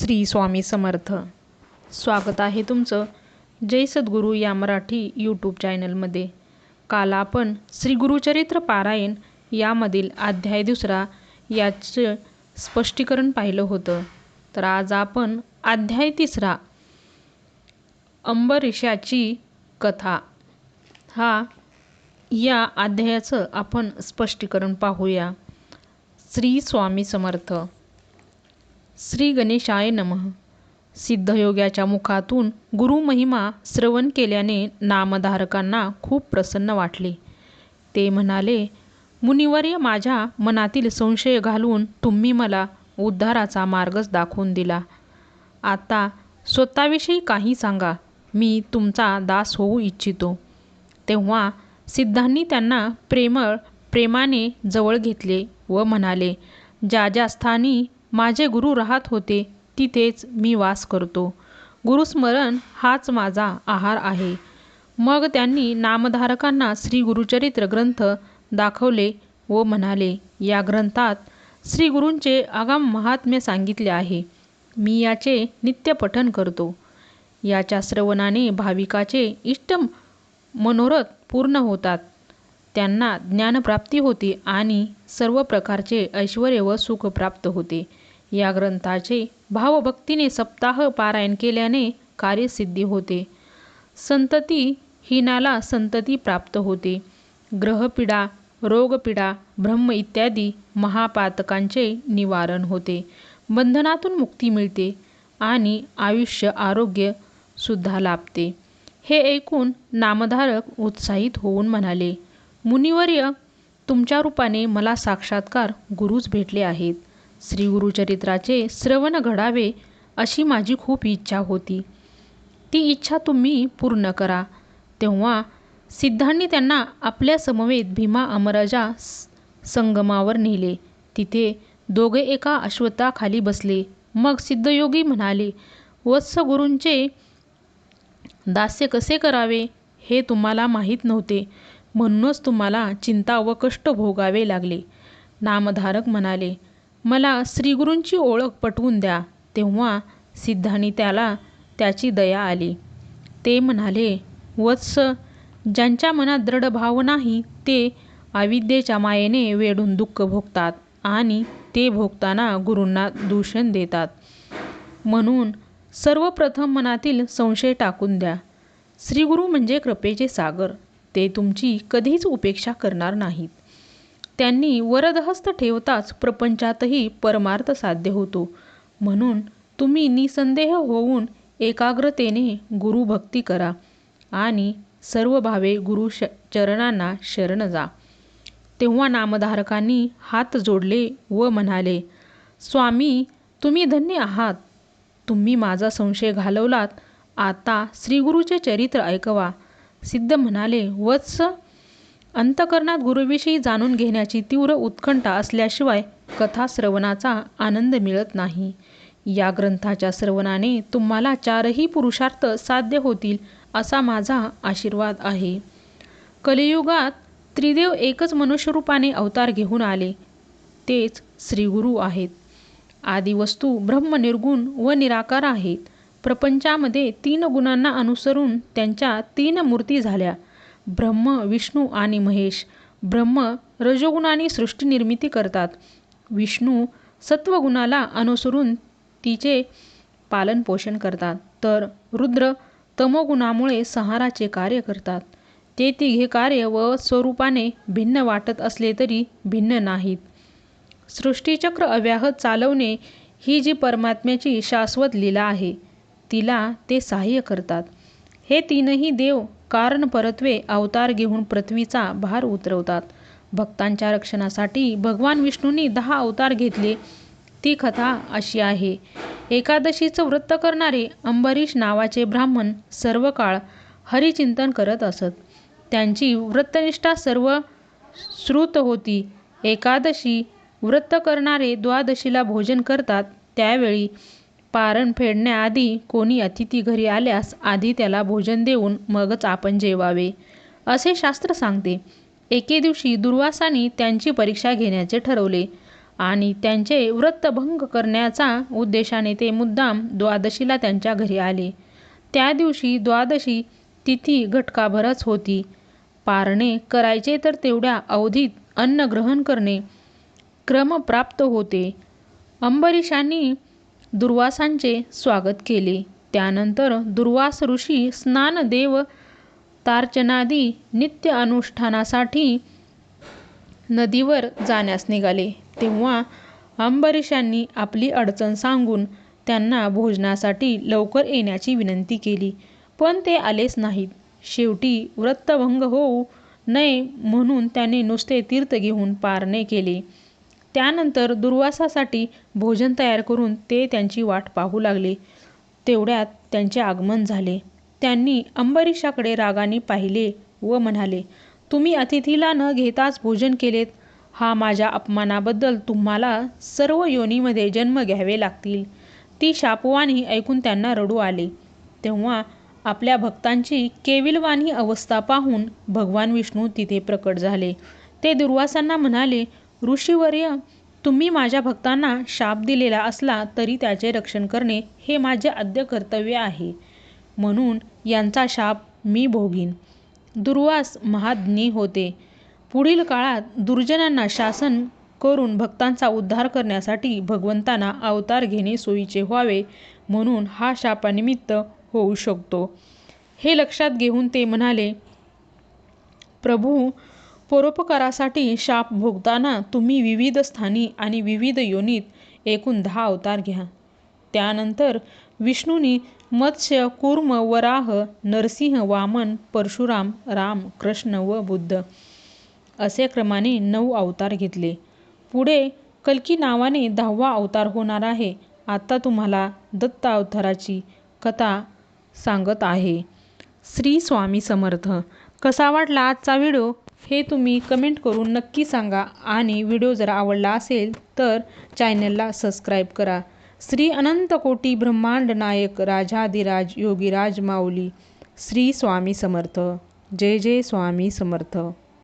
श्री स्वामी समर्थ. स्वागत आहे तुमचं जय सद्गुरू या मराठी यूट्यूब चॅनलमध्ये काल आपण श्री गुरुचरित्र पारायण यामधील अध्याय दुसरा याचं स्पष्टीकरण पाहिलं होतं. तर आज आपण अध्याय तिसरा अंबरीषाची कथा. हा या अध्यायाचं आपण स्पष्टीकरण पाहूया. श्री स्वामी समर्थ. श्री गणेशाय नमः. सिद्धयोग्याच्या मुखातून गुरुमहिमा श्रवण केल्याने नामधारकांना खूप प्रसन्न वाटले. ते म्हणाले मुनिवर्य माझ्या मनातील संशय घालून तुम्ही मला उद्धाराचा मार्गच दाखवून दिला. आता स्वतःविषयी काही सांगा. मी तुमचा दास होऊ इच्छितो. तेव्हा सिद्धांनी त्यांना प्रेमळ प्रेमाने जवळ घेतले व म्हणाले ज्या ज्या स्थानी माझे गुरु राहत होते तिथेच मी वास करतो. गुरुस्मरण हाच माझा आहार आहे. मग त्यांनी नामधारकांना श्री गुरुचरित्र ग्रंथ दाखवले व म्हणाले या ग्रंथात श्री गुरूंचे आगाम महात्म्य सांगितले आहे. मी याचे नित्य पठन करतो. याच्या श्रवणाने भाविकाचे इष्ट मनोरथ पूर्ण होतात. त्यांना ज्ञानप्राप्ती होते आणि सर्व प्रकारचे ऐश्वर व सुख प्राप्त होते. या ग्रंथाचे भावभक्तीने सप्ताह पारायण केल्याने कार्यसिद्धी होते. संतती हीनाला संतती प्राप्त होते. ग्रहपीडा रोगपीडा ब्रह्म इत्यादी महापातकांचे निवारण होते. बंधनातून मुक्ती मिळते आणि आयुष्य आरोग्य सुद्धा लाभते. हे ऐकून नामधारक उत्साहित होऊन म्हणाले मुनिवर्य तुमच्या रूपाने मला साक्षात्कार गुरुच भेटले आहेत. श्री गुरुचरित्राचे श्रवण घडावे अशी माझी खूप इच्छा होती. ती इच्छा तुम्ही पूर्ण करा. तेव्हा सिद्धांनी त्यांना आपल्या समवेत भीमा अमराजा संगमावर नेले. तिथे दोघे एका अश्वत्थाखाली बसले. मग सिद्धयोगी म्हणाले वत्स गुरूंचे दास्य कसे करावे? हे तुम्हाला माहीत नव्हते. म्हणूनच तुम्हाला चिंता व कष्ट भोगावे लागले. नामधारक म्हणाले मला श्रीगुरूंची ओळख पटवून द्या. तेव्हा सिद्धांनी त्याला त्याची दया आली. ते म्हणाले वत्स ज्यांच्या मनात दृढ भाव नाही ते अविद्येच्या मायेने वेढून दुःख भोगतात आणि ते भोगताना गुरूंना दूषण देतात. म्हणून सर्वप्रथम मनातील संशय टाकून द्या. श्रीगुरू म्हणजे कृपेचे सागर. ते तुमची कधीच उपेक्षा करणार नाहीत. त्यांनी वरदहस्त ठेवताच प्रपंचातही परमार्थ साध्य होतो. म्हणून तुम्ही निसंदेह होऊन एकाग्रतेने गुरुभक्ती करा आणि सर्व भावे गुरु श चरणांना शरण जा. तेव्हा नामधारकांनी हात जोडले व म्हणाले स्वामी तुम्ही धन्य आहात. तुम्ही माझा संशय घालवलात. आता श्रीगुरूचे चरित्र ऐकवा. सिद्ध म्हणाले वत्स अंतकरणात गुरुविषयी जाणून घेण्याची तीव्र उत्कंठा असल्याशिवाय कथा श्रवणाचा आनंद मिळत नाही. या ग्रंथाच्या श्रवणाने तुम्हाला चारही पुरुषार्थ साध्य होतील असा माझा आशीर्वाद आहे. कलियुगात त्रिदेव एकच मनुष्यरूपाने अवतार घेऊन आले तेच श्रीगुरू आहेत. आदिवस्तू ब्रह्म निर्गुण व निराकार आहेत. प्रपंचामध्ये तीन गुणांना अनुसरून त्यांच्या तीन मूर्ती झाल्या. ब्रह्म विष्णू आणि महेश. ब्रह्म रजोगुणाने सृष्टी निर्मिती करतात. विष्णू सत्वगुणाला अनुसरून तिचे पालनपोषण करतात. तर रुद्र तमोगुणामुळे सहाराचे कार्य करतात. ते तिघे कार्य व स्वरूपाने भिन्न वाटत असले तरी भिन्न नाहीत. सृष्टीचक्र अव्याहत चालवणे ही जी परमात्म्याची शाश्वत लीला आहे तिला ते सहाय्य करतात. हे तीनही देव कारण परत्वे अवतार घेऊन पृथ्वीचा भार उतरवतात. भक्तांच्या रक्षणासाठी भगवान विष्णूंनी दहा अवतार घेतले. ती कथा अशी आहे. एकादशीचं व्रत करणारे अंबरीश नावाचे ब्राह्मण सर्व काळ हरिचिंतन करत असत. त्यांची व्रतनिष्ठा सर्व श्रुत होती. एकादशी व्रत करणारे द्वादशीला भोजन करतात. त्यावेळी पारण फेडण्याआधी कोणी अतिथी घरी आल्यास आधी त्याला भोजन देऊन मगच आपण जेवावे असे शास्त्र सांगते एके दिवशी दुर्वासानी त्यांची परीक्षा घेण्याचे ठरवले आणि त्यांचे व्रतभंग करण्याचा उद्देशाने ते मुद्दाम द्वादशीला त्यांच्या घरी आले. त्या दिवशी द्वादशी तिथी घटकाभरच होती. पारणे करायचे तर तेवढ्या अवधीत अन्न ग्रहण करणे क्रमप्राप्त होते. अंबरीशांनी दुर्वासांचे स्वागत केले. त्यानंतर दुर्वास ऋषी स्नानदेव तार्चनादी नित्य अनुष्ठानासाठी नदीवर जाण्यास निघाले. तेव्हा अंबरीशांनी आपली अडचण सांगून त्यांना भोजनासाठी लवकर येण्याची विनंती केली. पण ते आलेच नाहीत. शेवटी व्रतभंग होऊ नये म्हणून त्याने नुसते तीर्थ घेऊन पारणे केले. त्यानंतर दुर्वासासाठी भोजन तयार करून ते त्यांची वाट पाहू लागले. तेवढ्यात त्यांचे आगमन झाले. त्यांनी अंबरीषाकडे रागाने पाहिले व म्हणाले, तुम्ही अतिथीला न घेताच भोजन केलेत. हा माझ्या अपमानाबद्दल तुम्हाला सर्व योनीमध्ये जन्म घ्यावे लागतील. ती शापवाणी ऐकून त्यांना रडू आले. तेव्हा आपल्या भक्तांची केविलवाणी अवस्था पाहून भगवान विष्णू तिथे प्रकट झाले. ते दुर्वासांना म्हणाले, ऋषीवर्य तुम्ही माझ्या भक्तांना शाप दिलेला असला तरी त्याचे रक्षण करणे हे माझे आद्य कर्तव्य आहे. म्हणून यांचा शाप मी भोगीन. दुर्वास महाज्ञी होते. पुढील काळात दुर्जनांना शासन करून भक्तांचा उद्धार करण्यासाठी भगवंतांना अवतार घेणे सोयीचे व्हावे म्हणून हा शापानिमित्त होऊ शकतो. हे लक्षात घेऊन ते म्हणाले, प्रभू परोपकारासाठी शाप भोगताना तुम्ही विविध स्थानी आणि विविध योनीत एकूण दहा अवतार घ्या. त्यानंतर विष्णूंनी मत्स्य, कूर्म, वराह, नरसिंह, वामन, परशुराम, राम, कृष्ण व बुद्ध असे क्रमाने नऊ अवतार घेतले. पुढे कल्की नावाने दहावा अवतार होणार आहे. आता तुम्हाला दत्त अवताराची कथा सांगत आहे. श्री स्वामी समर्थ. कसा वाटला आजचा व्हिडिओ हे तुम्ही कमेंट करून नक्की सांगा आणि व्हिडिओ जर आवडला असेल तर चॅनलला सबस्क्राईब करा. श्री अनंत कोटी ब्रह्मांड नायक राजाधिराज योगीराज माऊली श्री स्वामी समर्थ. जय जय स्वामी समर्थ.